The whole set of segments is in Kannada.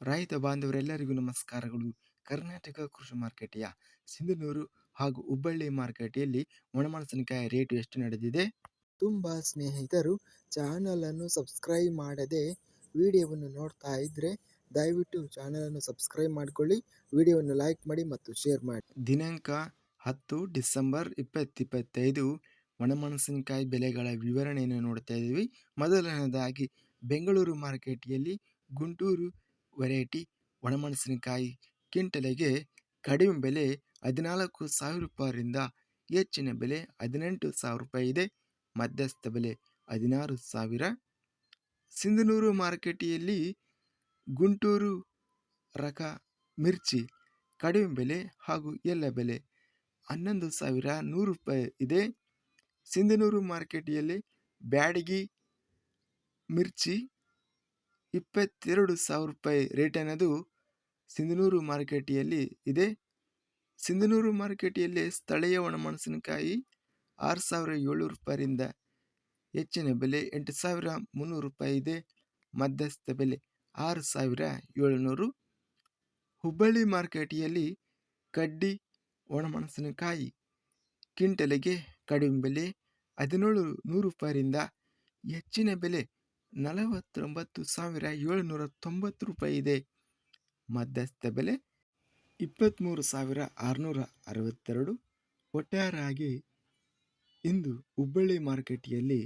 ರೈತ ಬಾಂಧವರೆಲ್ಲರಿಗೂ ನಮಸ್ಕಾರಗಳು. ಕರ್ನಾಟಕ ಕೃಷಿ ಮಾರ್ಕೆಟೆಯ ಸಿಂಧನೂರು ಹಾಗೂ ಹುಬ್ಬಳ್ಳಿ ಮಾರುಕಟ್ಟೆಯಲ್ಲಿ ಒಣಮೆಣಸಿನಕಾಯಿ ರೇಟ್ ಎಷ್ಟು ನಡೆದಿದೆ? ತುಂಬ ಸ್ನೇಹಿತರು ಚಾನಲನ್ನು ಸಬ್ಸ್ಕ್ರೈಬ್ ಮಾಡದೆ ವಿಡಿಯೋವನ್ನು ನೋಡ್ತಾ ಇದ್ದರೆ ದಯವಿಟ್ಟು ಚಾನಲನ್ನು ಸಬ್ಸ್ಕ್ರೈಬ್ ಮಾಡಿಕೊಳ್ಳಿ, ವಿಡಿಯೋವನ್ನು ಲೈಕ್ ಮಾಡಿ ಮತ್ತು ಶೇರ್ ಮಾಡಿ. ದಿನಾಂಕ ಹತ್ತು ಡಿಸೆಂಬರ್ ಇಪ್ಪತ್ತಿಪ್ಪತ್ತೈದು. ಒಣಮೆಣಸಿನಕಾಯಿ ಬೆಲೆಗಳ ವಿವರಣೆಯನ್ನು ನೋಡ್ತಾ ಇದ್ದೀವಿ. ಮೊದಲನೇದಾಗಿ ಬೆಂಗಳೂರು ಮಾರ್ಕೆಟೆಯಲ್ಲಿ ಗುಂಟೂರು ವೆರೈಟಿ ಒಣಮೆಣಸಿನಕಾಯಿ ಕ್ವಿಂಟಲಿಗೆ ಕಡಿಮೆ ಬೆಲೆ ಹದಿನಾಲ್ಕು ಸಾವಿರ ರೂಪಾಯಿಂದ ಹೆಚ್ಚಿನ ಬೆಲೆ ಹದಿನೆಂಟು ಸಾವಿರ ರೂಪಾಯಿ ಇದೆ. ಮಧ್ಯಸ್ಥ ಬೆಲೆ ಹದಿನಾರು ಸಾವಿರ. ಸಿಂಧನೂರು ಮಾರುಕಟ್ಟೆಯಲ್ಲಿ ಗುಂಟೂರು ರಕ ಮಿರ್ಚಿ ಕಡಿಮೆ ಬೆಲೆ ಹಾಗೂ ಎಲ್ಲ ಬೆಲೆ ಹನ್ನೊಂದು ಸಾವಿರ ನೂರು ರೂಪಾಯಿ ಇದೆ. ಸಿಂಧನೂರು ಮಾರ್ಕೆಟಿಯಲ್ಲಿ ಬ್ಯಾಡಗಿ ಮಿರ್ಚಿ ಇಪ್ಪತ್ತೆರಡು ಸಾವಿರ ರೂಪಾಯಿ ರೇಟ್ ಅನ್ನೋದು ಸಿಂಧನೂರು ಮಾರುಕಟ್ಟೆಯಲ್ಲಿ ಇದೆ. ಸಿಂಧನೂರು ಮಾರುಕಟ್ಟೆಯಲ್ಲಿ ಸ್ಥಳೀಯ ಒಣಮೆಣಸಿನಕಾಯಿ ಆರು ಸಾವಿರ ಏಳ್ನೂರು ರೂಪಾಯಿಂದ ಹೆಚ್ಚಿನ ಬೆಲೆ ಎಂಟು ಸಾವಿರ ಮುನ್ನೂರು ರೂಪಾಯಿ ಇದೆ. ಮಧ್ಯಸ್ಥ ಬೆಲೆ ಆರು ಸಾವಿರ ಏಳುನೂರು. ಹುಬ್ಬಳ್ಳಿ ಮಾರುಕಟ್ಟೆಯಲ್ಲಿ ಕಡ್ಡಿ, ಒಣಮೆಣಸಿನಕಾಯಿ ಕ್ವಿಂಟಲಿಗೆ ಕಡಿಮೆ ಬೆಲೆ ಹದಿನೇಳು ನೂರು ರೂಪಾಯಿಂದ ಹೆಚ್ಚಿನ ಬೆಲೆ ನಲವತ್ತೊಂಬತ್ತು ಸಾವಿರ ಏಳುನೂರ ತೊಂಬತ್ತು ರೂಪಾಯಿ ಇದೆ. ಮಧ್ಯಸ್ಥ ಬೆಲೆ ಇಪ್ಪತ್ತ್ಮೂರು ಸಾವಿರ ಆರುನೂರ ಅರವತ್ತೆರಡು. ಒಟ್ಟಾರಾಗಿ ಇಂದು ಹುಬ್ಬಳ್ಳಿ ಮಾರ್ಕೆಟಿಯಲ್ಲಿ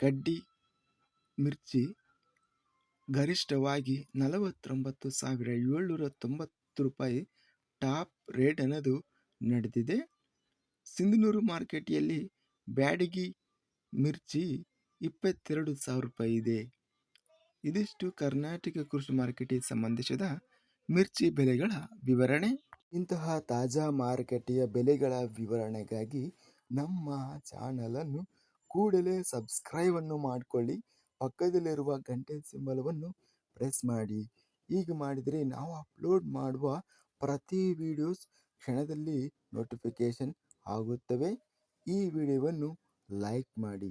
ಕಡ್ಡಿ, ಮಿರ್ಚಿ ಗರಿಷ್ಠವಾಗಿ ನಲವತ್ತೊಂಬತ್ತು ಸಾವಿರ ಏಳ್ನೂರ ತೊಂಬತ್ತು ರೂಪಾಯಿ ಟಾಪ್ ರೇಟ್ ಅನ್ನೋದು ನಡೆದಿದೆ. ಸಿಂಧನೂರು ಮಾರ್ಕೆಟಿಯಲ್ಲಿ ಬ್ಯಾಡಗಿ, ಮಿರ್ಚಿ ಇಪ್ಪತ್ತೆರಡು ಸಾವಿರ ರೂಪಾಯಿ ಇದೆ. ಇದಿಷ್ಟು ಕರ್ನಾಟಕ ಕೃಷಿ ಮಾರುಕಟ್ಟೆಗೆ ಸಂಬಂಧಿಸಿದ ಮಿರ್ಚಿ ಬೆಲೆಗಳ ವಿವರಣೆ. ಇಂತಹ ತಾಜಾ ಮಾರುಕಟ್ಟೆಯ ಬೆಲೆಗಳ ವಿವರಣೆಗಾಗಿ ನಮ್ಮ ಚಾನಲನ್ನು ಕೂಡಲೇ ಸಬ್ಸ್ಕ್ರೈಬನ್ನು ಮಾಡಿಕೊಳ್ಳಿ. ಪಕ್ಕದಲ್ಲಿರುವ ಗಂಟೆ ಸಿಂಬಲವನ್ನು ಪ್ರೆಸ್ ಮಾಡಿ. ಹೀಗೆ ಮಾಡಿದರೆ ನಾವು ಅಪ್ಲೋಡ್ ಮಾಡುವ ಪ್ರತಿ ವಿಡಿಯೋಸ್ ಕ್ಷಣದಲ್ಲಿ ನೋಟಿಫಿಕೇಷನ್ ಆಗುತ್ತವೆ. ಈ ವಿಡಿಯೋವನ್ನು ಲೈಕ್ ಮಾಡಿ.